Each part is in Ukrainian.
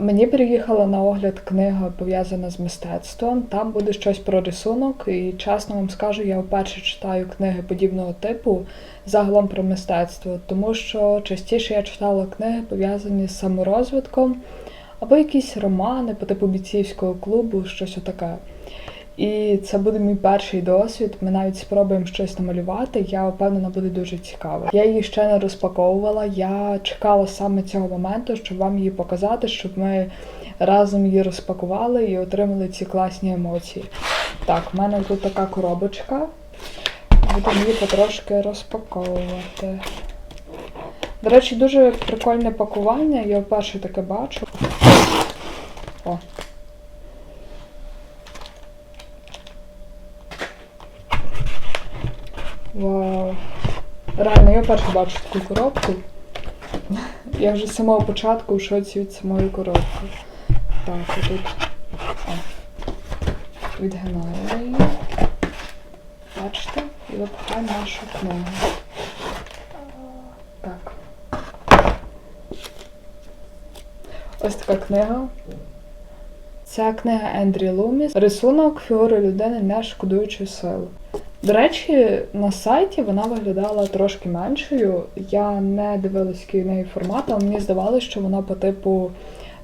Мені приїхала на огляд книга пов'язана з мистецтвом. Там буде щось про рисунок, і чесно вам скажу, я вперше читаю книги подібного типу загалом про мистецтво, тому що частіше я читала книги пов'язані з саморозвитком або якісь романи по типу бійцівського клубу, щось отаке. І це буде мій перший досвід. Ми навіть спробуємо щось намалювати. Я впевнена, буде дуже цікаво. Я її ще не розпаковувала. Я чекала саме цього моменту, щоб вам її показати, щоб ми разом її розпакували і отримали ці класні емоції. Так, в мене тут така коробочка. Будемо її потрошки розпаковувати. До речі, дуже прикольне пакування. Я вперше таке бачу. О. Вау. Реально, я перше бачу таку коробку. Я вже з самого початку в шоці від самої коробки. Так, отут. О. Відгинаємо її. Бачите? І випихаємо нашу книгу. Так. Ось така книга. Ця книга Ендрі Луміс. Рисунок фігури людини не шкодуючи сил. До речі, на сайті вона виглядала трошки меншою. Я не дивилась, який в неї формат, але мені здавалося, що вона по типу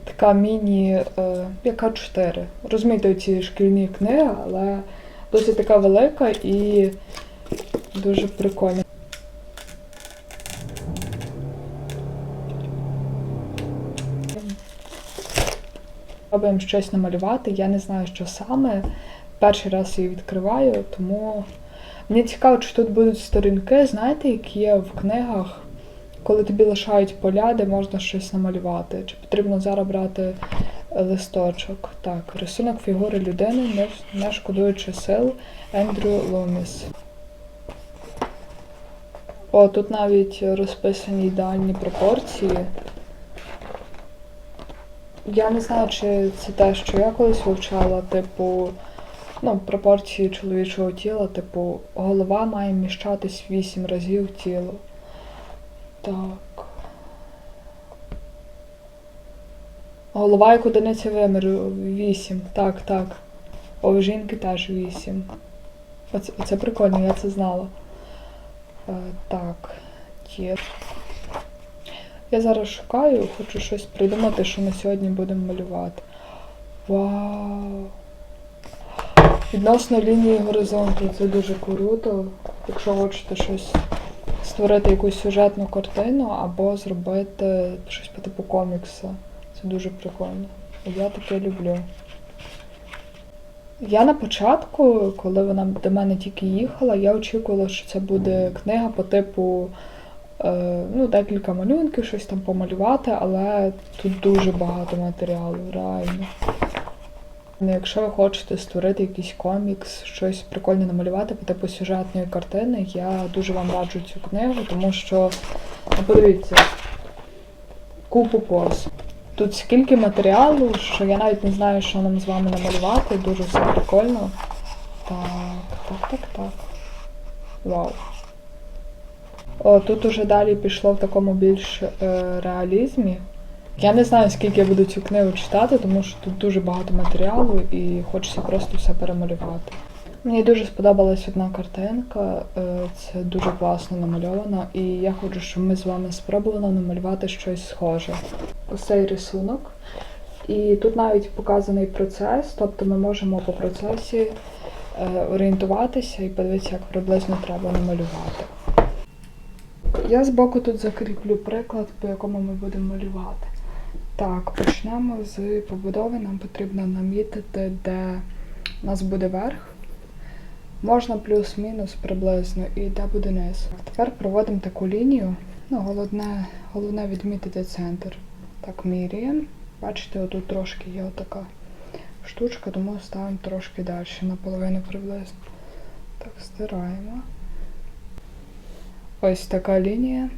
така міні е, яка 4. Розумієте, ці шкільні книги, але досить така велика і дуже прикольна. Пробуємо щось намалювати. Я не знаю, що саме. Перший раз її відкриваю, тому мені цікаво, чи тут будуть сторінки, знаєте, які є в книгах, коли тобі лишають поля, де можна щось намалювати. Чи потрібно зараз брати листочок? Так, рисунок фігури людини, не, шкодуючи сил, Ендрю Луміс. О, тут навіть розписані ідеальні пропорції. Я не знаю, чи це те, що я колись вивчала, типу, ну, пропорції чоловічого тіла, типу, голова має вміщатись вісім разів тіло. Так. Голова як одиниця виміру вісім. Так, так. О, у жінки теж вісім. Оце, оце прикольно, я це знала. Е, так, є. Я зараз шукаю, хочу щось придумати, що ми сьогодні будемо малювати. Вау! Відносно лінії горизонту це дуже круто. Якщо хочете щось створити якусь сюжетну картину або зробити щось по типу комікса. Це дуже прикольно. Я таке люблю. Я на початку, коли вона до мене тільки їхала, я очікувала, що це буде книга по типу е, ну, декілька малюнків, щось там помалювати, але тут дуже багато матеріалу, реально. Ну, Якщо ви хочете створити якийсь комікс, щось прикольне намалювати по типу сюжетної картини, я дуже вам раджу цю книгу, тому що, ну, подивіться, купу поз. Тут скільки матеріалу, що я навіть не знаю, що нам з вами намалювати, дуже все прикольно. Так, так, так, так. Вау. О, тут уже далі пішло в такому більш е, реалізмі. Я не знаю, скільки я буду цю книгу читати, тому що тут дуже багато матеріалу і хочеться просто все перемалювати. Мені дуже сподобалась одна картинка, е, це дуже класно намальовано, і я хочу, щоб ми з вами спробували намалювати щось схоже. Ось цей рисунок. І тут навіть показаний процес, тобто ми можемо по процесі е, орієнтуватися і подивитися, як приблизно треба намалювати. Я збоку тут закріплю приклад, по якому ми будемо малювати. Так, почнемо з побудови. Нам потрібно намітити, де у нас буде верх. Можна плюс-мінус приблизно і де буде низ. Тепер проводимо таку лінію. Ну, головне, головне відмітити центр. Так, міряємо. Бачите, отут трошки є отака штучка, тому ставимо трошки далі, наполовину приблизно. Так, стираємо. Ось така лінія.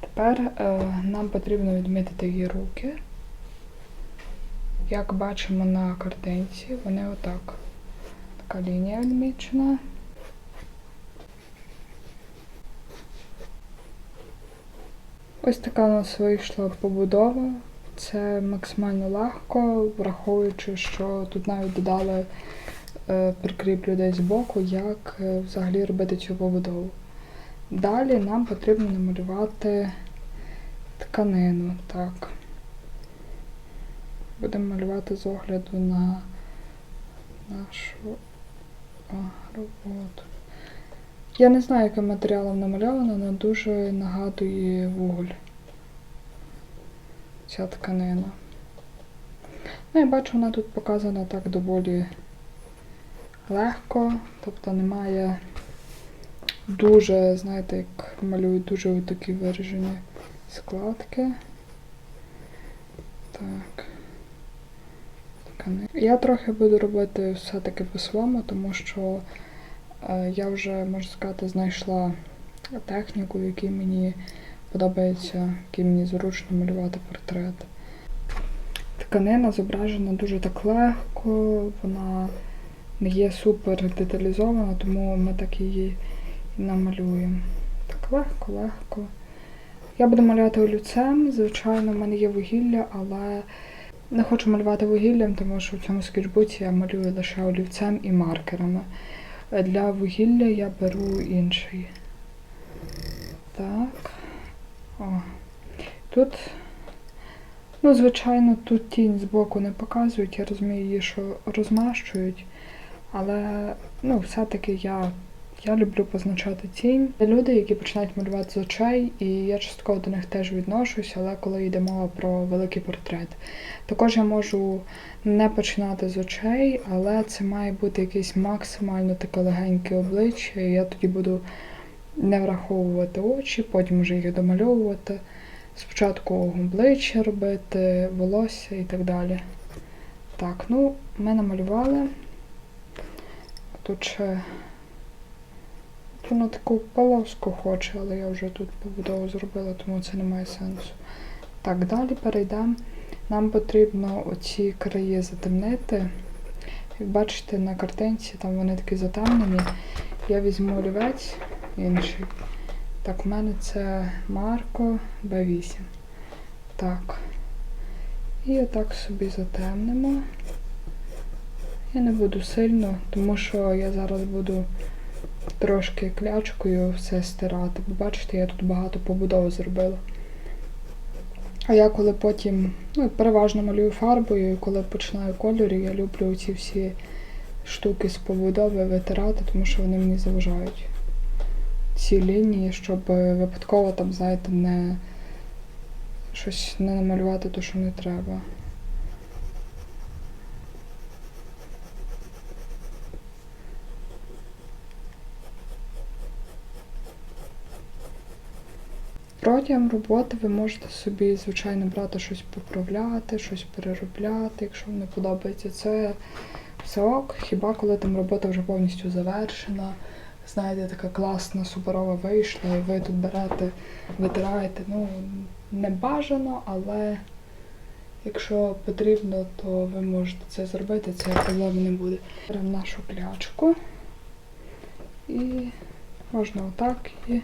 Тепер е, нам потрібно відмітити її руки. Як бачимо на картинці, вони отак. Така лінія відмічена. Ось така у нас вийшла побудова. це максимально легко, враховуючи, що тут навіть додали е, прикріп людей з боку, як е, взагалі робити цю побудову. Далі нам потрібно намалювати тканину. Так. Будемо малювати з огляду на нашу роботу. Я не знаю, яким матеріалом намальовано, але дуже нагадує вуголь. Ця тканина. Ну, я бачу, вона тут показана так доволі легко, тобто немає дуже, знаєте, як малюють дуже такі виражені складки. Так. Я трохи буду робити все-таки по-своєму, тому що е, я вже, можна сказати, знайшла техніку, в якій мені подобається, якій мені зручно малювати портрет. Тканина зображена дуже так легко, вона не є супер деталізована, тому ми так її намалюємо. Так легко, легко. Я буду малювати олівцем. Звичайно, в мене є вугілля, але не хочу малювати вугіллям, тому що в цьому скетчбуці я малюю лише олівцем і маркерами. Для вугілля я беру інший. Так. О. Тут, ну, звичайно, тут тінь збоку не показують, я розумію її, що розмащують. Але ну, все-таки я, я люблю позначати тінь. Є люди, які починають малювати з очей, і я частково до них теж відношусь, але коли йде мова про великий портрет. Також я можу не починати з очей, але це має бути якесь максимально таке легеньке обличчя, і я тоді буду не враховувати очі, потім вже їх домальовувати. Спочатку обличчя робити, волосся і так далі. Так, ну, ми намалювали. Тут ще воно таку полоску хоче, але я вже тут побудову зробила, тому це не має сенсу. Так, далі перейдемо. Нам потрібно оці краї затемнити. Як бачите, на картинці там вони такі затемнені. Я візьму олівець інший. Так, у мене це Марко Б8. Так. І отак собі затемнимо. Я не буду сильно, тому що я зараз буду трошки клячкою все стирати. Бо бачите, я тут багато побудов зробила. А я коли потім, ну, переважно малюю фарбою, і коли починаю кольорі, я люблю ці всі штуки з побудови витирати, тому що вони мені заважають. Ці лінії, щоб випадково там, знаєте, не щось не намалювати то, що не треба. Протягом роботи ви можете собі, звичайно, брати щось поправляти, щось переробляти, якщо вам не подобається. Це все ок. Хіба коли там робота вже повністю завершена, знаєте, така класна, суперова вийшла, і ви тут берете, витираєте. Ну, не бажано, але якщо потрібно, то ви можете це зробити, це проблем не буде. Беремо нашу клячку і можна отак і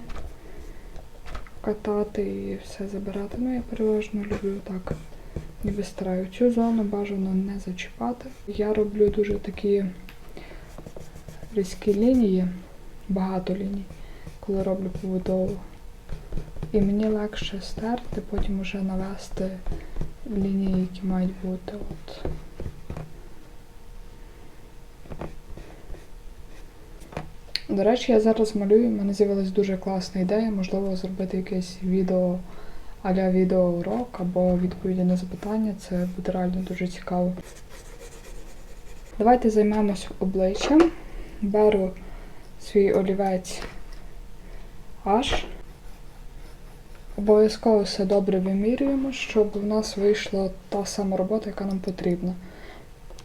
катати і все забирати. Ну, я переважно люблю так ніби стараю. Цю зону бажано не зачіпати. Я роблю дуже такі різкі лінії, багато ліній, коли роблю побудову. І мені легше стерти, потім вже навести лінії, які мають бути. От. До речі, я зараз малюю, в мене з'явилась дуже класна ідея, можливо, зробити якесь відео а-ля відеоурок або відповіді на запитання. Це буде реально дуже цікаво. Давайте займемось обличчям. Беру свій олівець H. Обов'язково все добре вимірюємо, щоб у нас вийшла та сама робота, яка нам потрібна.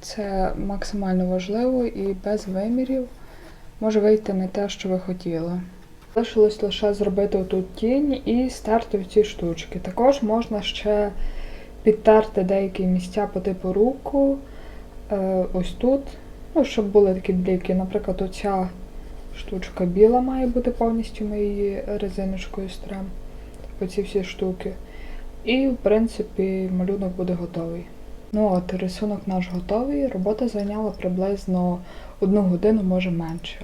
Це максимально важливо і без вимірів може вийти не те, що ви хотіли. Залишилось лише зробити отут тінь і стерти ці штучки. Також можна ще підтерти деякі місця по типу руку, е, ось тут, ну, щоб були такі бліки. Наприклад, оця штучка біла має бути повністю ми її резиночкою стрем. Оці всі штуки. І, в принципі, малюнок буде готовий. Ну от, рисунок наш готовий. Робота зайняла приблизно одну годину, може менше.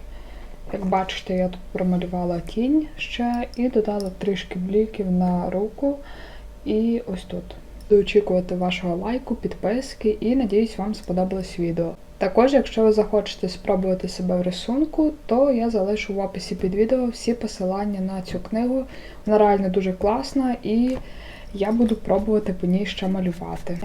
Як бачите, я тут промалювала тінь ще і додала трішки бліків на руку. І ось тут. Буду очікувати вашого лайку, підписки і надіюсь, вам сподобалось відео. Також, якщо ви захочете спробувати себе в рисунку, то я залишу в описі під відео всі посилання на цю книгу. Вона реально дуже класна і я буду пробувати по ній ще малювати.